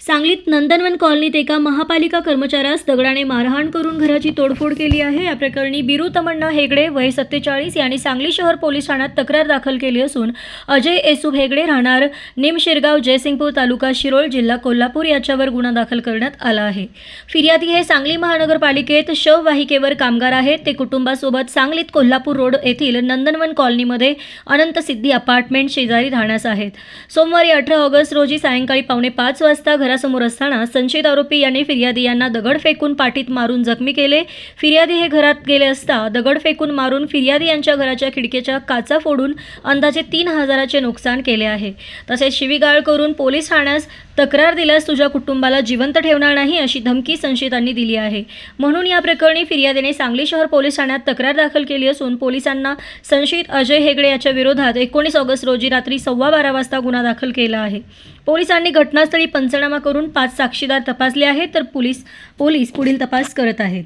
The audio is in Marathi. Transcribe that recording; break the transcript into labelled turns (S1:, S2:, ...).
S1: सांगलीत नंदनवन कॉलनीत एका महापालिका कर्मचाऱ्यास दगडाने मारहाण करून घराची तोडफोड केली आहे. या प्रकरणी बिरू तमन्ना हेगडे वय सत्तेचाळीस यांनी सांगली शहर पोलीस ठाण्यात तक्रार दाखल केली असून अजय एसुब हेगडे राहणार निमशिरगाव जयसिंगपूर तालुका शिरोळ जिल्हा कोल्हापूर याच्यावर गुन्हा दाखल करण्यात आला आहे. फिर्यादी हे सांगली महानगरपालिकेत शववाहिकेवर कामगार आहेत. ते कुटुंबासोबत सांगलीत कोल्हापूर रोड येथील नंदनवन कॉलनीमध्ये अनंत सिद्धी अपार्टमेंट शेजारी राहण्यास आहेत. सोमवारी अठरा ऑगस्ट रोजी सायंकाळी पावणे पाच वाजता घरासमोर असताना संशयित आरोपी यांनी फिर्यादी यांना दगड फेकून पाठीत मारून जखमी केले. फिर्यादी हे घरात गेले असता दगड फेकून मारून फिर्यादी यांच्या घराच्या खिडकीच्या काचा फोडून अंदाजे तीन हजाराचे नुकसान केले आहे. तसेच शिवीगाळ करून पोलीस ठाण्यास तक्रार दिल्यास तुझ्या कुटुंबाला जिवंत ठेवणार नाही अशी धमकी संशयितांनी दिली आहे. म्हणून या प्रकरणी फिर्यादीने सांगली शहर पोलीस ठाण्यात तक्रार दाखल केली असून पोलिसांना संशयित अजय हेगडे याच्या विरोधात एकोणीस ऑगस्ट रोजी रात्री सव्वा बारा वाजता गुन्हा दाखल केला आहे. पोलिसांनी घटनास्थळी पंचनामा करून पाच साक्षीदार तपासले आहेत तर पोलीस पोलीस पुढील तपास करत आहेत.